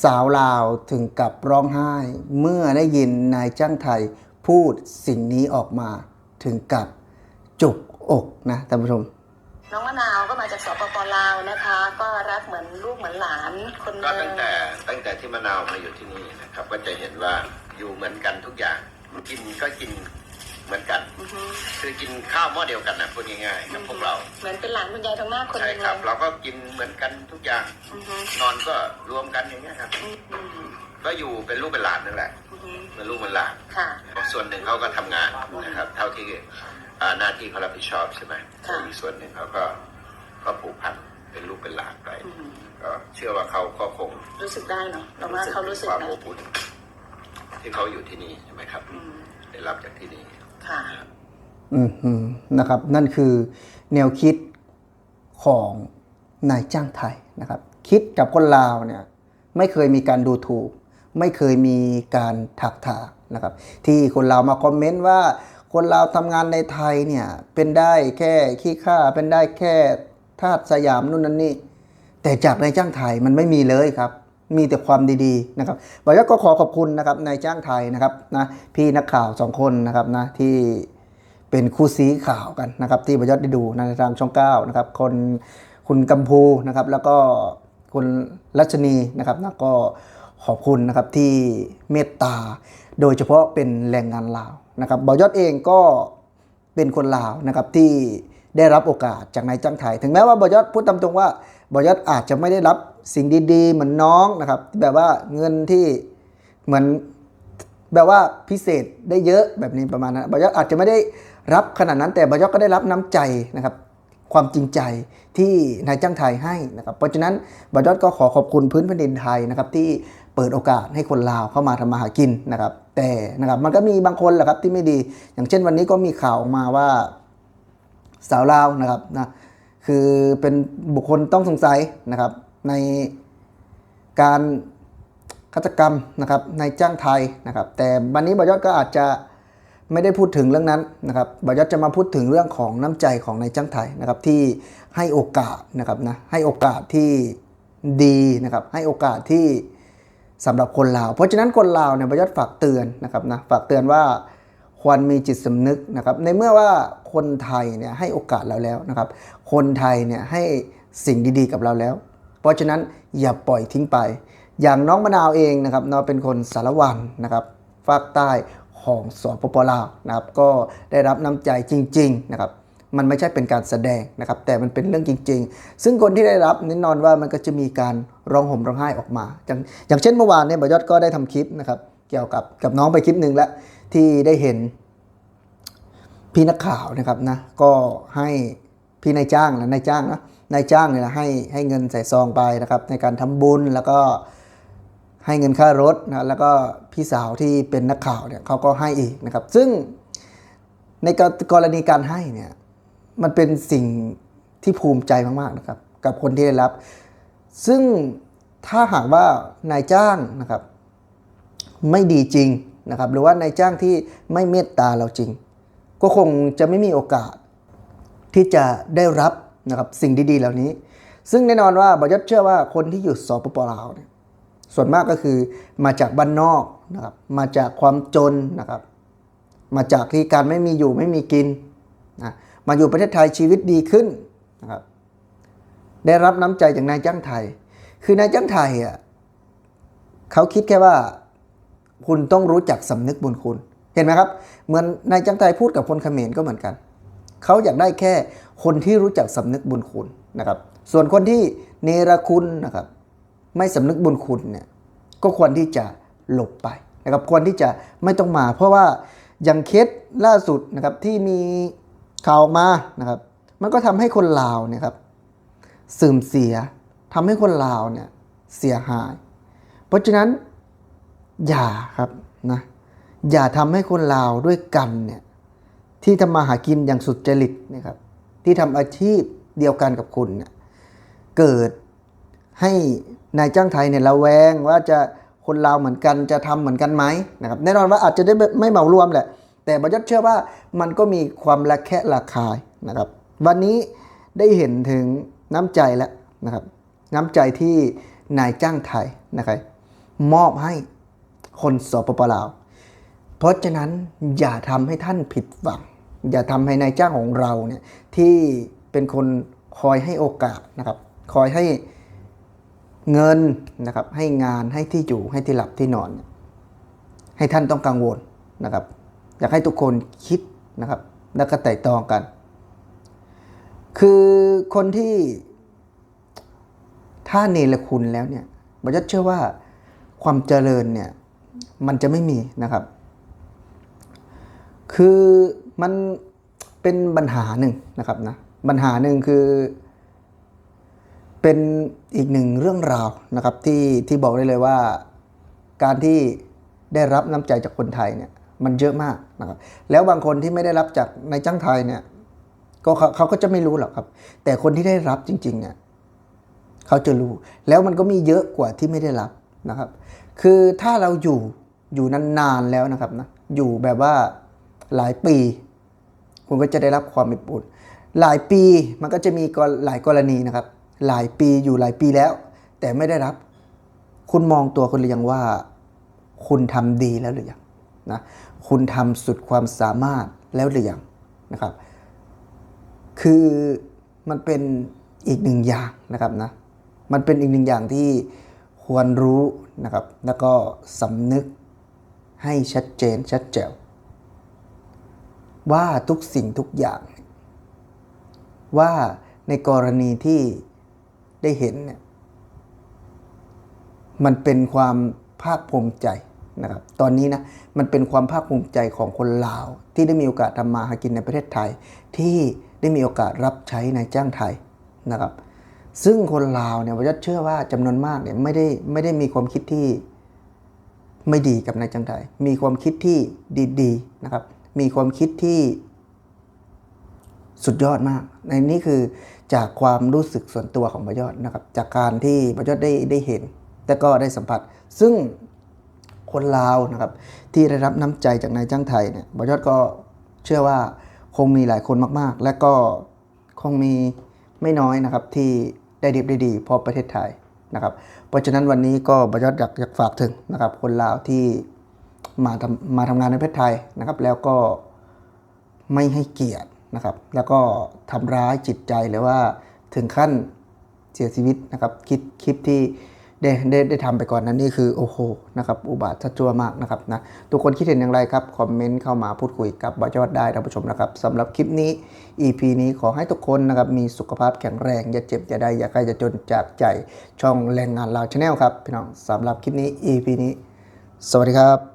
สาวลาวถึงกับร้องไห้ เมื่อได้ยินนายจ้างไทยพูดสิ่งนี้ออกมาถึงกับจุกอกนะท่านผู้ชม น้องมะนาวก็มาจากสปปลาวนะคะ ก็รักเหมือนลูกเหมือนหลานคนหก็นึตั้งงแต่ตั้งแต่ที่มะนาวมาอยู่ที่นี่นะครับ ก็จะเห็นว่าอยู่เหมือนกันทุกอย่าง กินก็กิน เหมือนกัน อือฮึคือกินข้าวหม้อเดียวกันนะพูดง่ายๆกับพวกเราเหมือนเป็นหลานคุณยายทองหน้าคนหใช่นึงครับเลยเราก็กินเหมือนกันทุกอย่างอือฮึนอนก็รวมกันอย่างเงี้ยครับ อืมอืมก็อยู่เป็นลูกเป็นหลานนั่นแหละอือฮึเป็นลูกเป็นหลาน ค่ะ ส่วนหนึ่งเขาก็ทำงานนะครับ เท่าที่อ่าหน้าที่เขารับผิดชอบใช่ไหมค่ะ อีกส่วนหนึ่งเขาก็ก็ผูกพันเป็นลูกเป็นหลานไปอือฮึก็เชื่อว่าเขาก็คงรู้สึกได้เนาะเราว่าเขารู้สึกความนะอบอุ่นที่เขาอยู่ที่นี่ใช่ไหมครับ อืม ได้รับจากที่นี่ ค่ะอืมฮึนะครับ นั่นคือแนวคิดของนายจ้างไทยนะครับ คิดกับคนลาวเนี่ยไม่เคยมีการดูถูก ไม่เคยมีการถักถากนะครับ ที่คนลาวมาคอมเมนต์ว่าคนลาวทำงานในไทยเนี่ยเป็นได้แค่ขี้ข้าเป็นได้แค่ทาสสยามนู่นนั่นนี่แต่จากนายจ้างไทยมันไม่มีเลยครับ มีแต่ความดีๆนะครับบอยก็ขอขอบคุณนะครับนายจ้างไทยนะครับนะพี่นักข่าวสองคนนะครับนะที่เป็นคู่ซีข่าวกันนะครับ ที่บอยได้ดูในทางช่องเก้านะครับคนคุณกัมพูนะครับ แล้วก็คุณรัชนีนะครับนะก็ขอบคุณนะครับที่เมตตา โดยเฉพาะเป็นแรงงานลาวนะครับบอยเองก็เป็นคนลาวนะครับที่ได้รับโอกาสจากนายจ้างไทย ถึงแม้ว่าบอยอดพูดตามตรงว่าบอยอดอาจจะไม่ได้รับ สิ่งดีๆ เหมือนน้องนะครับ แบบว่าเงินที่เหมือนแบบว่าพิเศษได้เยอะแบบนี้ประมาณนั้นบอยออาจจะไม่ได้รับขนาดนั้นแต่บอยอก็ได้รับน้ำใจนะครับ ความจริงใจที่นายจ้างไทยให้นะครับ เพราะฉะนั้นบอยอก็ขอขอบคุณพื้นแผ่นดินไทยนะครับที่เปิดโอกาสให้คนลาวเข้ามาทำมาหากินนะครับ แต่นะครับมันก็มีบางคนแหละครับที่ไม่ดี อย่างเช่นวันนี้ก็มีข่าวออกมาว่าสาวลาวนะครับนะคือเป็นบุคคลต้องสงสัยนะครับ ในการฆาตกรรมนะครับในจ้างไทยนะครับ แต่วันนี้บอยอดก็อาจจะไม่ได้พูดถึงเรื่องนั้นนะครับบอยอดจะมาพูดถึงเรื่องของน้ำใจของนายจ้างไทยนะครับที่ให้โอกาสนะครับนะให้โอกาสที่ดีนะครับให้โอกาสที่สำหรับคนลาว เพราะฉะนั้นคนลาวเนี่ยบอยอดฝากเตือนนะครับนะฝากเตือนว่าควรมีจิตสำนึกนะครับในเมื่อว่าคนไทยเนี่ยให้โอกาสเราแล้วนะครับ คนไทยเนี่ยให้สิ่งดีๆกับเราแล้ว เพราะฉะนั้นอย่าปล่อยทิ้งไป อย่างน้องมะนาวเองนะครับเนาะเป็นคนสารวันนะครับภาคใต้ของสปปลาวนะครับก็ได้รับน้ำใจจริงๆนะครับมันไม่ใช่เป็นการแสดงนะครับ แต่มันเป็นเรื่องจริง ๆ ซึ่งคนที่ได้รับแน่นอนว่ามันก็จะมีการร้องห่มร้องไห้ออกมาอย่างอย่างเช่นเมื่อวานเนี่ยบยอดก็ได้ทำคลิปนะครับ เกี่ยวกับกับน้องไปคลิปหนึ่งแล้วที่ได้เห็นพี่นักข่าวนะครับนะก็ให้พี่นายจ้างนะนายจ้างนะ นายจ้างเนี่ยนะให้ให้เงินใส่ซองไปนะครับ ในการทำบุญแล้วก็ให้เงินค่ารถนะแล้วก็พี่สาวที่เป็นนักข่าวเนี่ยเขาก็ให้อีกนะครับ ซึ่งในกรณีการให้เนี่ยมันเป็นสิ่งที่ภูมิใจมาก ๆ นะครับ กับคนที่ได้รับ ซึ่งถ้าหากว่านายจ้างนะครับ ไม่ดีจริงนะครับ หรือว่านายจ้างที่ไม่เมตตาเราจริง ก็คงจะไม่มีโอกาสที่จะได้รับ นะครับสิ่งดีๆ เหล่านี้ ซึ่งแน่นอนว่าบอยศเชื่อว่าคนที่อยู่สปปลาวเนี่ยส่วนมากก็คือมาจากบ้านนอกนะครับมาจากความจนนะครับ มาจากที่การไม่มีอยู่ไม่มีกินนะมาอยู่ประเทศไทยชีวิตดีขึ้นนะครับได้รับน้ำใจจากนายจ้างไทย คือนายจ้างไทยอะเขาคิดแค่ว่าคุณต้องรู้จักสำนึกบุญคุณ เห็นไหมครับ เหมือนนายจังไทยพูดกับคนเขมรก็เหมือนกัน เขาอยากได้แค่คนที่รู้จักสำนึกบุญคุณนะครับ ส่วนคนที่เนรคุณนะครับ ไม่สำนึกบุญคุณเนี่ยก็ควรที่จะหลบไปนะครับควรที่จะไม่ต้องมา เพราะว่าอย่างเคสล่าสุดนะครับที่มีข่าวออกมานะครับ มันก็ทำให้คนลาวเนี่ยครับเสื่อมเสียทำให้คนลาวเนี่ยเสียหาย เพราะฉะนั้นอย่าครับนะอย่าทำให้คนลาวด้วยกันเนี่ย ที่ทำมาหากินอย่างสุดจริตนะครับที่ทำอาชีพเดียวกันกับคุณเนี่ยเกิดให้นายจ้างไทยเนี่ยระแวงว่าจะคนลาวเหมือนกันจะทำเหมือนกันไหมนะครับแน่นอนว่าอาจจะได้ไม่เหมารวมแหละ แต่บรรยัดเชื่อว่ามันก็มีความระแคะระคายนะครับ วันนี้ได้เห็นถึงน้ำใจแล้วนะครับ น้ำใจที่นายจ้างไทยนะครับมอบให้คนสปปลาว เพราะฉะนั้นอย่าทำให้ท่านผิดหวัง อย่าทำให้นายจ้างของเราเนี่ยที่เป็นคนคอยให้โอกาสนะครับ คอยให้เงินนะครับ ให้งานให้ที่อยู่ให้ที่หลับที่นอน ให้ท่านต้องกังวลนะครับอยากให้ทุกคนคิดนะครับ แล้วก็ไต่ตองกัน คือคนที่ถ้าเนรคุณแล้วเนี่ยบัญญัตเชื่อว่าความเจริญเนี่ยมันจะไม่มีนะครับ คือ มันเป็นปัญหาหนึ่งนะครับนะปัญหาหนึ่งคือ เป็นอีกหนึ่งเรื่องราวนะครับที่ที่บอกได้เลยว่าการที่ได้รับน้ำใจจากคนไทยเนี่ยมันเยอะมากนะครับแล้วบางคนที่ไม่ได้รับจากนายจ้างไทยเนี่ยก็เขาเขาก็จะไม่รู้หรอกครับ แต่คนที่ได้รับจริงๆเนี่ยเขาจะรู้ แล้วมันก็มีเยอะกว่าที่ไม่ได้รับนะครับ คือถ้าเราอยู่อยู่นานๆแล้วนะครับนะอยู่แบบว่า หลายปี คุณก็จะได้รับความอบอุ่นหลายปีมันก็จะมีกรหลายกรณีนะครับ หลายปีอยู่หลายปีแล้ว แต่ไม่ได้รับ คุณมองตัวคุณหรือยังว่า คุณทำดีแล้วหรือยังนะคุณทำสุดความสามารถแล้วหรือยังนะครับ คือมันเป็นอีกหนึ่งอย่างนะครับนะมันเป็นอีกหนึ่งอย่างที่ควรรู้นะครับ แล้วก็สำนึกให้ชัดเจนชัดแจ๋ว ว่าทุกสิ่งทุกอย่าง ว่าในกรณีที่ได้เห็นเนี่ยมันเป็นความภาคภูมิใจนะครับ ตอนนี้นะมันเป็นความภาคภูมิใจของคนลาว ที่ได้มีโอกาสทำมาหากินในประเทศไทย ที่ได้มีโอกาสรับใช้ในจ้างไทยนะครับ ซึ่งคนลาวเนี่ยผมจะเชื่อว่าจำนวนมากเนี่ยไม่ได้ไม่ได้มีความคิดที่ไม่ดีกับนายจ้างไทย มีความคิดที่ดีๆนะครับ มีความคิดที่สุดยอดมาก ในนี้คือจากความรู้สึกส่วนตัวของประยอดนะครับ จากการที่ประยอดได้ได้เห็น แต่ก็ได้สัมผัส ซึ่งคนลาวนะครับ ที่ได้รับน้ำใจจากนายจ้างไทยเนี่ยประยอดก็เชื่อว่าคงมีหลายคนมาก ๆ และก็คงมีไม่น้อยนะครับที่ได้ดีได้ดีเพราะประเทศไทยนะครับ เพราะฉะนั้นวันนี้ก็ประยอดอยากอยากฝากถึงนะครับ คนลาวที่ มาทำมาทำงานในประเทศไทยนะครับ แล้วก็ไม่ให้เกียรตินะครับ แล้วก็ทำร้ายจิตใจหรือว่าถึงขั้นเสียชีวิตนะครับคลิปคลิปที่ได้ได้ได้ทำไปก่อนนั้นนี่คือโอ้โหนะครับอุบาทชัดจัวมากนะครับนะทุกคนคิดเห็นอย่างไรครับคอมเมนต์เข้ามาพูดคุยกับบอยอดได้ท่านผู้ชมนะครับสำหรับคลิปนี้ EP นี้ขอให้ทุกคนนะครับมีสุขภาพแข็งแรงอย่าเจ็บอย่าได้อย่าใครจะจนจากใจช่องแรงงานลาวชาแนลครับพี่น้องสำหรับคลิปนี้ EP นี้ สวัสดีครับ